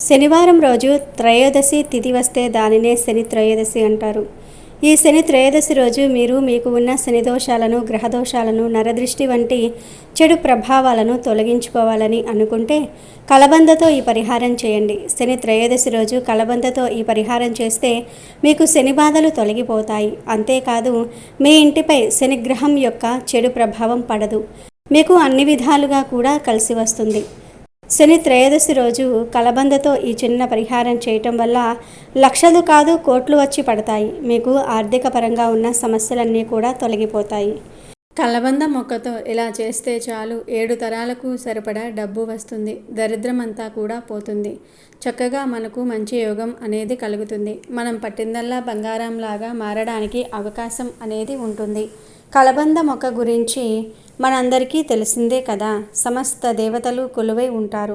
శనివారం రోజు త్రయోదశి తిథి వస్తే దానినే శని త్రయోదశి అంటారు. ఈ శని త్రయోదశి రోజు మీరు మీకు ఉన్న శని దోషాలను గ్రహదోషాలను నరదృష్టి వంటి చెడు ప్రభావాలను తొలగించుకోవాలని అనుకుంటే కలబందతో ఈ పరిహారం చేయండి. శని త్రయోదశి రోజు కలబందతో ఈ పరిహారం చేస్తే మీకు శని బాధలు తొలగిపోతాయి. అంతేకాదు మీ ఇంటిపై శనిగ్రహం యొక్క చెడు ప్రభావం పడదు. మీకు అన్ని విధాలుగా కూడా కలిసి వస్తుంది. శని త్రయోదశి రోజు కలబందతో ఈ చిన్న పరిహారం చేయటం వల్ల లక్షలు కాదు కోట్లు వచ్చి పడతాయి. మీకు ఆర్థిక పరంగా ఉన్న సమస్యలన్నీ కూడా తొలగిపోతాయి. కలబంద మొక్కతో ఇలా చేస్తే చాలు. ఏడు తరాలకు సరిపడా డబ్బు వస్తుంది. దరిద్రమంతా కూడా పోతుంది. చక్కగా మనకు మంచి యోగం అనేది కలుగుతుంది. మనం పట్టిందల్లా బంగారంలాగా మారడానికి అవకాశం అనేది ఉంటుంది. కలబంద మొక్క గురించి మనందరికీ తెలిసిందే కదా సమస్త దేవతలు కొలువై ఉంటారు.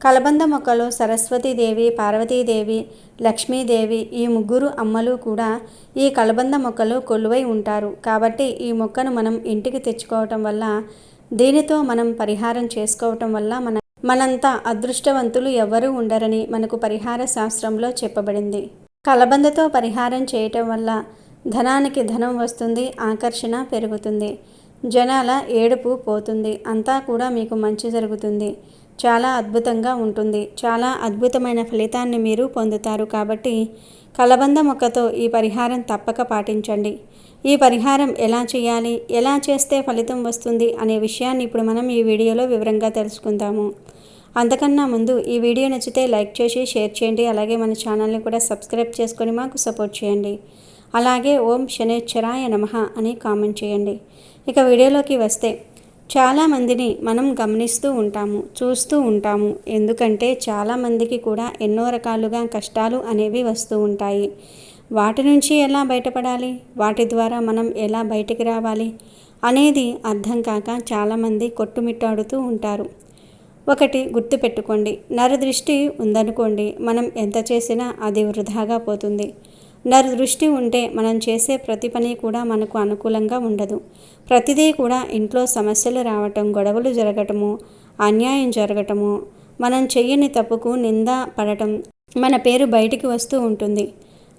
కలబంద మొక్కలో సరస్వతీదేవి పార్వతీదేవి లక్ష్మీదేవి ఈ ముగ్గురు అమ్మలు కూడా ఈ కలబంద మొక్కలో కొలువై ఉంటారు. కాబట్టి ఈ మొక్కను మనం ఇంటికి తెచ్చుకోవటం వల్ల దీనితో మనం పరిహారం చేసుకోవటం వల్ల మన మనంతా అదృష్టవంతులు ఎవ్వరూ ఉండరని మనకు పరిహార శాస్త్రంలో చెప్పబడింది. కలబందతో పరిహారం చేయటం వల్ల ధనానికి ధనం వస్తుంది ఆకర్షణ పెరుగుతుంది. జనాల ఏడుపు పోతుంది. అంతా కూడా మీకు మంచి జరుగుతుంది. చాలా అద్భుతంగా ఉంటుంది. చాలా అద్భుతమైన ఫలితాన్ని మీరు పొందుతారు కాబట్టి కలబంద మొక్కతో ఈ పరిహారం తప్పక పాటించండి. ఈ పరిహారం ఎలా చేయాలి? ఎలా చేస్తే ఫలితం వస్తుంది? అనే విషయాన్ని ఇప్పుడు మనం ఈ వీడియోలో వివరంగా తెలుసుకుందాము. అంతకన్నా ముందు ఈ వీడియో నచ్చితే లైక్ చేసి షేర్ చేయండి. అలాగే మన ఛానల్ని కూడా సబ్స్క్రైబ్ చేసుకొని మాకు సపోర్ట్ చేయండి. అలాగే ఓం శనేశ్వరాయ నమ అని కామెంట్ చేయండి. ఇక వీడియోలోకి వస్తే చాలామందిని మనం గమనిస్తూ ఉంటాము చూస్తూ ఉంటాము. ఎందుకంటే చాలామందికి కూడా ఎన్నో రకాలుగా కష్టాలు అనేవి వస్తూ ఉంటాయి. వాటి నుంచి ఎలా బయటపడాలి? వాటి ద్వారా మనం ఎలా బయటికి రావాలి? అనేది అర్థం కాక చాలామంది కొట్టుమిట్టాడుతూ ఉంటారు. ఒకటి గుర్తుపెట్టుకోండి నరదృష్టి ఉందనుకోండి మనం ఎంత చేసినా అది వృధాగా పోతుంది. నరు దృష్టి ఉంటే మనం చేసే ప్రతి పని కూడా మనకు అనుకూలంగా ఉండదు. ప్రతిదీ కూడా ఇంట్లో సమస్యలు రావటం గొడవలు జరగటము అన్యాయం జరగటము మనం చెయ్యని తప్పుకు నింద పడటం మన పేరు బయటికి వస్తూ ఉంటుంది.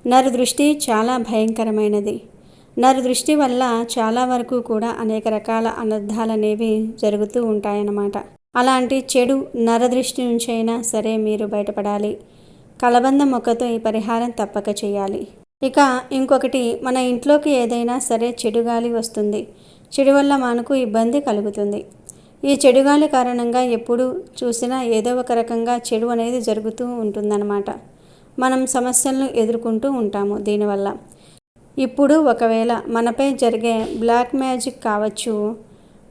నరు దృష్టి చాలా భయంకరమైనది. నరు దృష్టి వల్ల చాలా వరకు కూడా అనేక రకాల అనర్థాలు అనేవి జరుగుతూ ఉంటాయన్నమాట. అలాంటి చెడు నరదృష్టి నుంచైనా సరే మీరు బయటపడాలి. కలబంద మొక్కతో ఈ పరిహారం తప్పక చేయాలి. ఇక ఇంకొకటి మన ఇంట్లోకి ఏదైనా సరే చెడు గాలి వస్తుంది. చెడు వల్ల మనకు ఇబ్బంది కలుగుతుంది. ఈ చెడు గాలి కారణంగా ఎప్పుడు చూసినా ఏదో ఒక రకంగా చెడు అనేది జరుగుతూ ఉంటుందన్నమాట. మనం సమస్యలను ఎదుర్కొంటూ ఉంటాము దీనివల్ల. ఇప్పుడు ఒకవేళ మనపై జరిగే బ్లాక్ మ్యాజిక్ కావచ్చు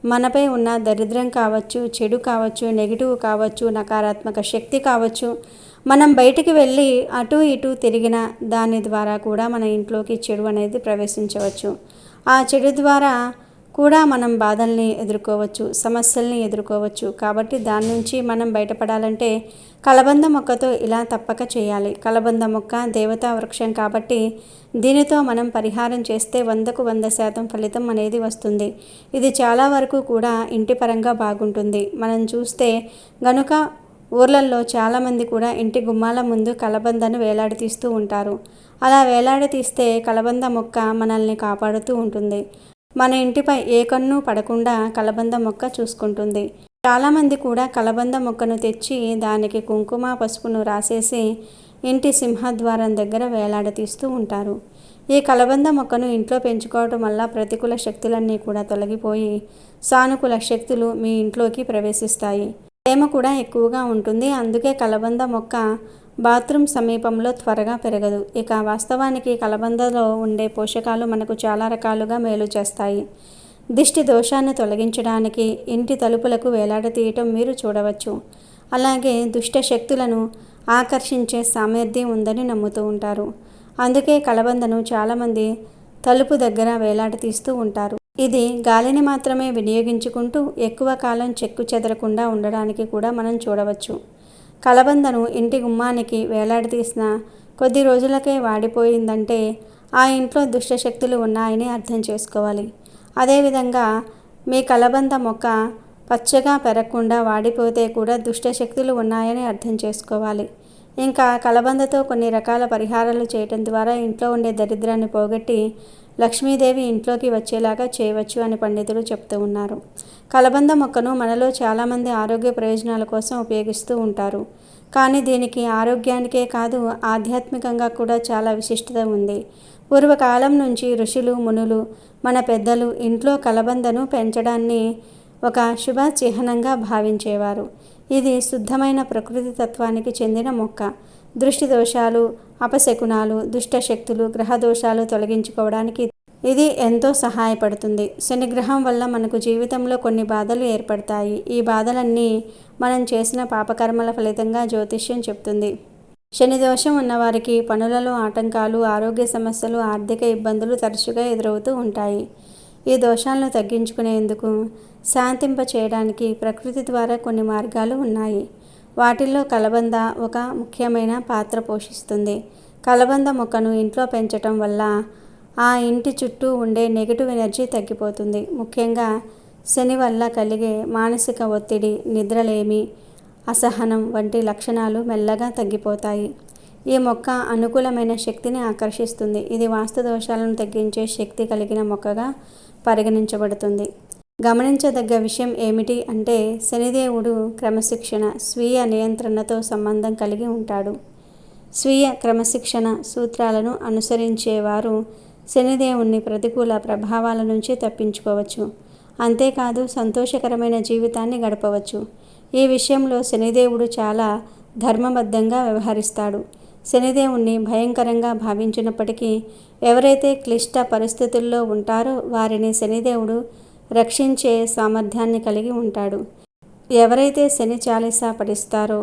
మనపై ఉన్న దరిద్రం కావచ్చు చెడు కావచ్చు నెగిటివ్ కావచ్చు నకారాత్మక శక్తి కావచ్చు మనం బయటికి వెళ్ళి అటు ఇటు తిరిగిన దాని ద్వారా కూడా మన ఇంట్లోకి చెడు అనేది ప్రవేశించవచ్చు. ఆ చెడు ద్వారా కూడా మనం బాధల్ని ఎదుర్కోవచ్చు సమస్యల్ని ఎదుర్కోవచ్చు. కాబట్టి దాని నుంచి మనం బయటపడాలంటే కలబంద మొక్కతో ఇలా తప్పక చేయాలి. కలబంద మొక్క దేవతా వృక్షం కాబట్టి దీనితో మనం పరిహారం చేస్తే వందకు వంద శాతం ఫలితం అనేది వస్తుంది. ఇది చాలా వరకు కూడా ఇంటి పరంగా బాగుంటుంది. మనం చూస్తే గనుక ఊర్లల్లో చాలామంది కూడా ఇంటి గుమ్మాల ముందు కలబందను వేలాడతీస్తూ ఉంటారు. అలా వేలాడతీస్తే కలబంద మొక్క మనల్ని కాపాడుతూ ఉంటుంది. మన ఇంటిపై ఏ కన్ను పడకుండా కలబంద మొక్క చూసుకుంటుంది. చాలామంది కూడా కలబంద మొక్కను తెచ్చి దానికి కుంకుమ పసుపును రాసేసి ఇంటి సింహద్వారం దగ్గర వేలాడతీస్తూ ఉంటారు. ఈ కలబంద మొక్కను ఇంట్లో పెంచుకోవటం వల్ల ప్రతికూల శక్తులన్నీ కూడా తొలగిపోయి సానుకూల శక్తులు మీ ఇంట్లోకి ప్రవేశిస్తాయి. తేమ కూడా ఎక్కువగా ఉంటుంది. అందుకే కలబంద మొక్క బాత్రూమ్ సమీపంలో త్వరగా పెరగదు. ఇక వాస్తవానికి కలబందలో ఉండే పోషకాలు మనకు చాలా రకాలుగా మేలు చేస్తాయి. దిష్టి దోషాన్ని తొలగించడానికి ఇంటి తలుపులకు వేలాడతీయటం మీరు చూడవచ్చు. అలాగే దుష్ట శక్తులను ఆకర్షించే సామర్థ్యం ఉందని నమ్ముతూ ఉంటారు. అందుకే కలబందను చాలామంది తలుపు దగ్గర వేలాడతీస్తూ ఉంటారు. ఇది గాలిని మాత్రమే వినియోగించుకుంటూ ఎక్కువ కాలం చెక్కు చెదరకుండా ఉండడానికి కూడా మనం చూడవచ్చు. కలబందను ఇంటి గుమ్మానికి వేలాడదీసిన కొద్ది రోజులకే వాడిపోయిందంటే ఆ ఇంట్లో దుష్టశక్తులు ఉన్నాయని అర్థం చేసుకోవాలి. అదేవిధంగా మీ కలబంద మొక్క పచ్చగా పెరగకుండా వాడిపోతే కూడా దుష్టశక్తులు ఉన్నాయని అర్థం చేసుకోవాలి. ఇంకా కలబందతో కొన్ని రకాల పరిహారాలు చేయటం ద్వారా ఇంట్లో ఉండే దరిద్రాన్ని పోగొట్టి లక్ష్మీదేవి ఇంట్లోకి వచ్చేలాగా చేయవచ్చు అని పండితులు చెప్తూ ఉన్నారు. కలబంద మొక్కను మనలో చాలామంది ఆరోగ్య ప్రయోజనాల కోసం ఉపయోగిస్తూ ఉంటారు. కానీ దీనికి ఆరోగ్యానికే కాదు ఆధ్యాత్మికంగా కూడా చాలా విశిష్టత ఉంది. పూర్వకాలం నుంచి ఋషులు మునులు మన పెద్దలు ఇంట్లో కలబందను పెంచడాన్ని ఒక శుభ చిహ్నంగా భావించేవారు. ఇది శుద్ధమైన ప్రకృతి తత్వానికి చెందిన మొక్క. దృష్టి దోషాలు అపశకునాలు దుష్ట శక్తులు గ్రహ దోషాలు తొలగించుకోవడానికి ఇది ఎంతో సహాయపడుతుంది. శనిగ్రహం వల్ల మనకు జీవితంలో కొన్ని బాధలు ఏర్పడతాయి. ఈ బాధలన్నీ మనం చేసిన పాపకర్మల ఫలితంగా జ్యోతిష్యం చెప్తుంది. శని దోషం ఉన్నవారికి పనులలో ఆటంకాలు ఆరోగ్య సమస్యలు ఆర్థిక ఇబ్బందులు తరచుగా ఎదురవుతూ ఉంటాయి. ఈ దోషాలను తగ్గించుకునేందుకు శాంతింప చేయడానికి ప్రకృతి ద్వారా కొన్ని మార్గాలు ఉన్నాయి. వాటిల్లో కలబంద ఒక ముఖ్యమైన పాత్ర పోషిస్తుంది. కలబంద మొక్కను ఇంట్లో పెంచటం వల్ల ఆ ఇంటి చుట్టూ ఉండే నెగిటివ్ ఎనర్జీ తగ్గిపోతుంది. ముఖ్యంగా శని వల్ల కలిగే మానసిక ఒత్తిడి నిద్రలేమి అసహనం వంటి లక్షణాలు మెల్లగా తగ్గిపోతాయి. ఈ మొక్క అనుకూలమైన శక్తిని ఆకర్షిస్తుంది. ఇది వాస్తు దోషాలను తగ్గించే శక్తి కలిగిన మొక్కగా పరిగణించబడుతుంది. గమనించదగ్గ విషయం ఏమిటి అంటే శనిదేవుడు క్రమశిక్షణ స్వీయ నియంత్రణతో సంబంధం కలిగి ఉంటాడు. స్వీయ క్రమశిక్షణ సూత్రాలను అనుసరించేవారు శనిదేవుణ్ణి ప్రతికూల ప్రభావాల నుంచి తప్పించుకోవచ్చు. అంతేకాదు సంతోషకరమైన జీవితాన్ని గడపవచ్చు. ఈ విషయంలో శనిదేవుడు చాలా ధర్మబద్ధంగా వ్యవహరిస్తాడు. శనిదేవుణ్ణి భయంకరంగా భావించినప్పటికీ ఎవరైతే క్లిష్ట పరిస్థితుల్లో ఉంటారో వారిని శనిదేవుడు రక్షించే సామర్థ్యాన్ని కలిగి ఉంటాడు. ఎవరైతే శని చాలీసా పఠిస్తారో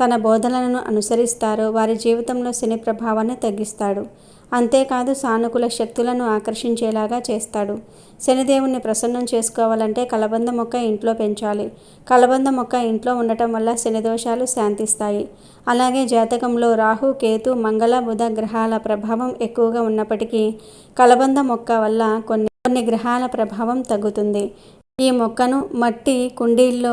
తన బోధనలను అనుసరిస్తారో వారి జీవితంలో శని ప్రభావాన్ని తగ్గిస్తాడు. అంతేకాదు సానుకూల శక్తులను ఆకర్షించేలాగా చేస్తాడు. శనిదేవుణ్ణి ప్రసన్నం చేసుకోవాలంటే కలబంద మొక్క ఇంట్లో పెంచాలి. కలబంద మొక్క ఇంట్లో ఉండటం వల్ల శని దోషాలు శాంతిస్తాయి. అలాగే జాతకంలో రాహు కేతు మంగళ బుధ గ్రహాల ప్రభావం ఎక్కువగా ఉన్నప్పటికీ కలబంద మొక్క వల్ల కొన్ని కొన్ని గ్రహాల ప్రభావం తగ్గుతుంది. ఈ మొక్కను మట్టి కుండీల్లో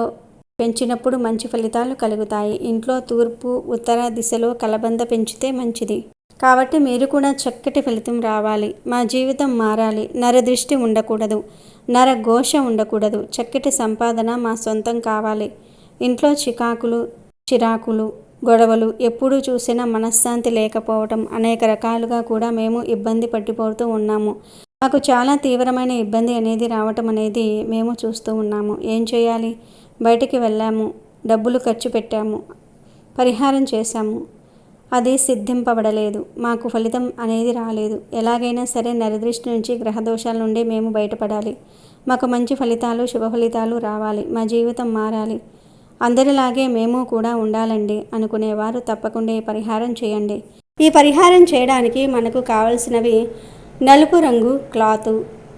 పెంచినప్పుడు మంచి ఫలితాలు కలుగుతాయి. ఇంట్లో తూర్పు ఉత్తర దిశలో కలబంద పెంచితే మంచిది. కాబట్టి మీరు కూడా చక్కటి ఫలితం రావాలి. మా జీవితం మారాలి. నరదృష్టి ఉండకూడదు. నర ఘోష ఉండకూడదు. చక్కటి సంపాదన మా సొంతం కావాలి. ఇంట్లో చికాకులు చిరాకులు గొడవలు ఎప్పుడూ చూసినా మనశ్శాంతి లేకపోవటం అనేక రకాలుగా కూడా మేము ఇబ్బంది పట్టిపోతూ ఉన్నాము. మాకు చాలా తీవ్రమైన ఇబ్బంది అనేది రావటం అనేది మేము చూస్తూ ఉన్నాము. ఏం చేయాలి? బయటికి వెళ్ళాము. డబ్బులు ఖర్చు పెట్టాము. పరిహారం చేశాము. అది సిద్ధింపబడలేదు. మాకు ఫలితం అనేది రాలేదు. ఎలాగైనా సరే నరదృష్టి నుంచి గ్రహదోషాల నుండి మేము బయటపడాలి. మాకు మంచి ఫలితాలు శుభ ఫలితాలు రావాలి. మా జీవితం మారాలి. అందరిలాగే మేము కూడా ఉండాలండి అనుకునేవారు తప్పకుండా ఈ పరిహారం చేయండి. ఈ పరిహారం చేయడానికి మనకు కావలసినవి నలుపు రంగు క్లాతు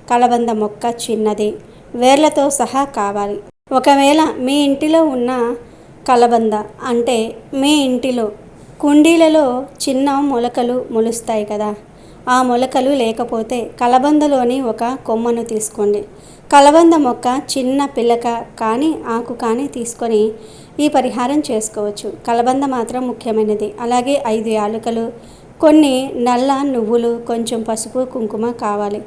కలబంద మొక్క చిన్నది వేర్లతో సహా కావాలి. ఒకవేళ మీ ఇంటిలో ఉన్న కలబంద అంటే మీ ఇంటిలో కుండీలలో చిన్న మొలకలు మొలుస్తాయి కదా ఆ మొలకలు లేకపోతే కలబందలోని ఒక కొమ్మను తీసుకోండి. కలబంద మొక్క చిన్న పిల్లక కానీ ఆకు కానీ తీసుకొని ఈ పరిహారం చేసుకోవచ్చు. కలబంద మాత్రం ముఖ్యమైనది. అలాగే ఐదు యాలుకలు కొన్ని నల్ల నువ్వులు కొంచెం పసుపు కుంకుమ కావాలి.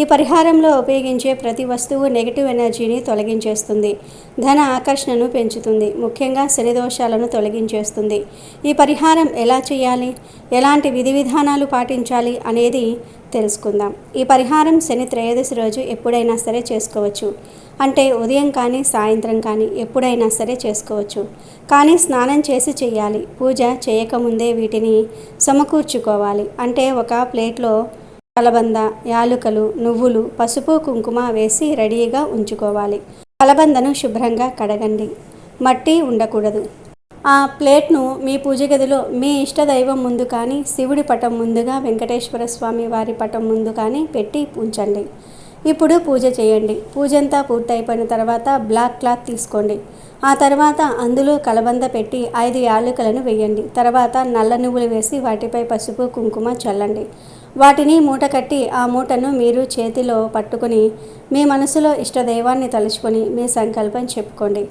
ఈ పరిహారంలో ఉపయోగించే ప్రతి వస్తువు నెగిటివ్ ఎనర్జీని తొలగించేస్తుంది. ధన ఆకర్షణను పెంచుతుంది. ముఖ్యంగా శని దోషాలను తొలగించేస్తుంది. ఈ పరిహారం ఎలా చేయాలి? ఎలాంటి విధి విధానాలు పాటించాలి అనేది తెలుసుకుందాం. ఈ పరిహారం శని త్రయోదశి రోజు ఎప్పుడైనా సరే చేసుకోవచ్చు. అంటే ఉదయం కానీ సాయంత్రం కానీ ఎప్పుడైనా సరే చేసుకోవచ్చు. కానీ స్నానం చేసి చేయాలి. పూజ చేయకముందే వీటిని సమకూర్చుకోవాలి. అంటే ఒక ప్లేట్లో కలబంద యాలుకలు నువ్వులు పసుపు కుంకుమ వేసి రెడీగా ఉంచుకోవాలి. కలబందను శుభ్రంగా కడగండి. మట్టి ఉండకూడదు. ఆ ప్లేట్ను మీ పూజ గదిలో మీ ఇష్టదైవం ముందు కానీ శివుడి పటం ముందుగా వెంకటేశ్వర స్వామి వారి పటం ముందు కానీ పెట్టి ఉంచండి. ఇప్పుడు పూజ చేయండి. పూజ అంతా పూర్తయిపోయిన తర్వాత బ్లాక్ క్లాత్ తీసుకోండి. ఆ తర్వాత అందులో కలబంద పెట్టి ఐదు యాలుకలను వేయండి. తర్వాత నల్ల నువ్వులు వేసి వాటిపై పసుపు కుంకుమ చల్లండి. వాటిని మూట కట్టి ఆ మూటను మీరు చేతిలో పట్టుకుని మీ మనసులో ఇష్టదైవాన్ని తలుచుకొని మీ సంకల్పం చెప్పుకోండి.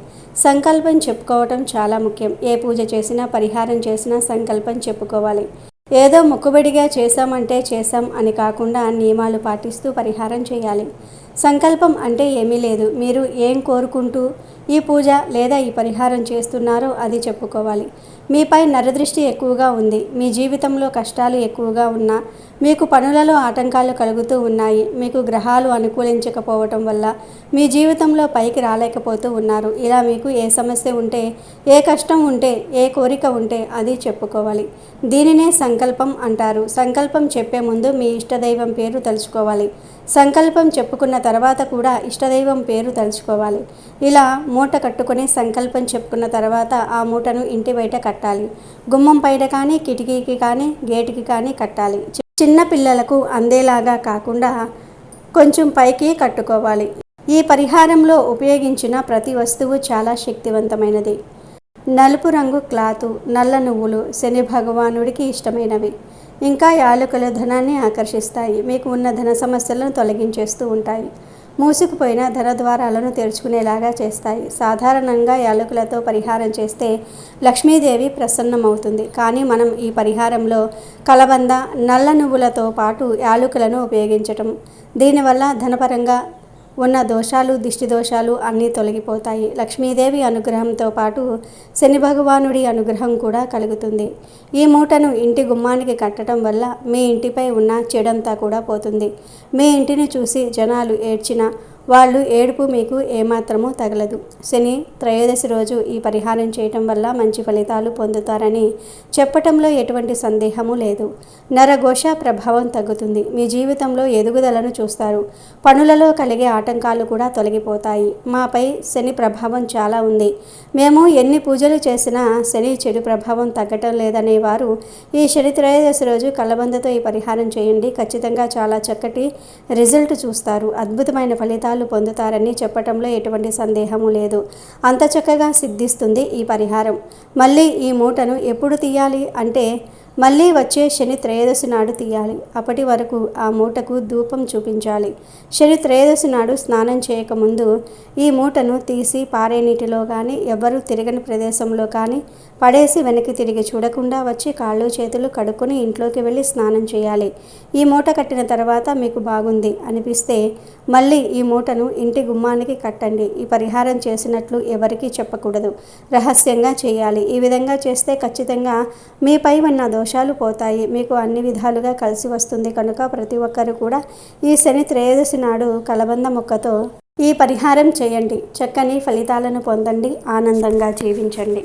సంకల్పం చెప్పుకోవటం చాలా ముఖ్యం. ఏ పూజ చేసినా పరిహారం చేసినా సంకల్పం చెప్పుకోవాలి. ఏదో మొక్కుబడిగా చేశామంటే చేశాం అని కాకుండా నియమాలు పాటిస్తూ పరిహారం చేయాలి. సంకల్పం అంటే ఏమీ లేదు. మీరు ఏం కోరుకుంటూ ఈ పూజ లేదా ఈ పరిహారం చేస్తున్నారో అది చెప్పుకోవాలి. మీపై నరదృష్టి ఎక్కువగా ఉంది. మీ జీవితంలో కష్టాలు ఎక్కువగా ఉన్నా మీకు పనులలో ఆటంకాలు కలుగుతూ ఉన్నాయి మీకు గ్రహాలు అనుకూలించకపోవటం వల్ల మీ జీవితంలో పైకి రాలేకపోతూ ఉన్నారు. ఇలా మీకు ఏ సమస్య ఉంటే ఏ కష్టం ఉంటే ఏ కోరిక ఉంటే అది చెప్పుకోవాలి. దీనినే సంకల్పం అంటారు. సంకల్పం చెప్పే ముందు మీ ఇష్టదైవం పేరు తలుచుకోవాలి. సంకల్పం చెప్పుకున్న తర్వాత కూడా ఇష్టదైవం పేరు తలుచుకోవాలి. ఇలా మూట కట్టుకొని సంకల్పం చెప్పుకున్న తర్వాత ఆ మూటను ఇంటి బయట కట్టాలి. గుమ్మం పైన కానీ కిటికీకి కానీ గేటుకి కానీ కట్టాలి. చిన్న పిల్లలకు అందేలాగా కాకుండా కొంచెం పైకి కట్టుకోవాలి. ఈ పరిహారంలో ఉపయోగించిన ప్రతి వస్తువు చాలా శక్తివంతమైనది. నలుపు రంగు క్లాతు నల్ల నువ్వులు శని భగవానుడికి ఇష్టమైనవి. ఇంకా యాలకులు ధనాన్ని ఆకర్షిస్తాయి. మీకు ఉన్న ధన సమస్యలను తొలగించేస్తూ ఉంటాయి. మూసుకుపోయిన ధన ద్వారాలను తెరుచుకునేలాగా చేస్తాయి. సాధారణంగా యాలకులతో పరిహారం చేస్తే లక్ష్మీదేవి ప్రసన్నమవుతుంది. కానీ మనం ఈ పరిహారంలో కలబంద నల్ల నువ్వులతో పాటు యాలకులను ఉపయోగించటం దీనివల్ల ధనపరంగా ఉన్న దోషాలు దిష్టి దోషాలు అన్నీ తొలగిపోతాయి. లక్ష్మీదేవి అనుగ్రహంతో పాటు శని భగవానుడి అనుగ్రహం కూడా కలుగుతుంది. ఈ మూటను ఇంటి గుమ్మానికి కట్టడం వల్ల మీ ఇంటిపై ఉన్న చెడంతా కూడా పోతుంది. మీ ఇంటిని చూసి జనాలు ఏడ్చిన వాళ్ళు ఏడుపు మీకు ఏమాత్రము తగలదు. శని త్రయోదశి రోజు ఈ పరిహారం చేయటం వల్ల మంచి ఫలితాలు పొందుతారని చెప్పటంలో ఎటువంటి సందేహము లేదు. నరఘోష ప్రభావం తగ్గుతుంది. మీ జీవితంలో ఎదుగుదలను చూస్తారు. పనులలో కలిగే ఆటంకాలు కూడా తొలగిపోతాయి. మాపై శని ప్రభావం చాలా ఉంది. మేము ఎన్ని పూజలు చేసినా శని చెడు ప్రభావం తగ్గటం లేదనే వారు ఈ శని త్రయోదశి రోజు కలబందతో ఈ పరిహారం చేయండి. ఖచ్చితంగా చాలా చక్కటి రిజల్ట్ చూస్తారు. అద్భుతమైన ఫలితాలు పొందుతారని చెప్పటంలో ఎటువంటి సందేహము లేదు. అంత చక్కగా సిద్ధిస్తుంది ఈ పరిహారం. మళ్ళీ ఈ మూటను ఎప్పుడు తీయాలి అంటే మళ్ళీ వచ్చే శని త్రయోదశి నాడు తీయాలి. అప్పటి వరకు ఆ మూటకు ధూపం చూపించాలి. శని త్రయోదశి నాడు స్నానం చేయకముందు ఈ మూటను తీసి పారే నీటిలో కానీ ఎవరు తిరగని ప్రదేశంలో కానీ పడేసి వెనక్కి తిరిగి చూడకుండా వచ్చి కాళ్ళు చేతులు కడుక్కొని ఇంట్లోకి వెళ్ళి స్నానం చేయాలి. ఈ మూట కట్టిన తర్వాత మీకు బాగుంది అనిపిస్తే మళ్ళీ ఈ మూటను ఇంటి గుమ్మానికి కట్టండి. ఈ పరిహారం చేసినట్లు ఎవరికీ చెప్పకూడదు. రహస్యంగా చేయాలి. ఈ విధంగా చేస్తే ఖచ్చితంగా మీపై ఉన్న దోషాలు పోతాయి. మీకు అన్ని విధాలుగా కలిసి వస్తుంది కనుక ప్రతి ఒక్కరు కూడా ఈ శని త్రయోదశి నాడు కలబంద మొక్కతో ఈ పరిహారం చేయండి. చక్కని ఫలితాలను పొందండి. ఆనందంగా జీవించండి.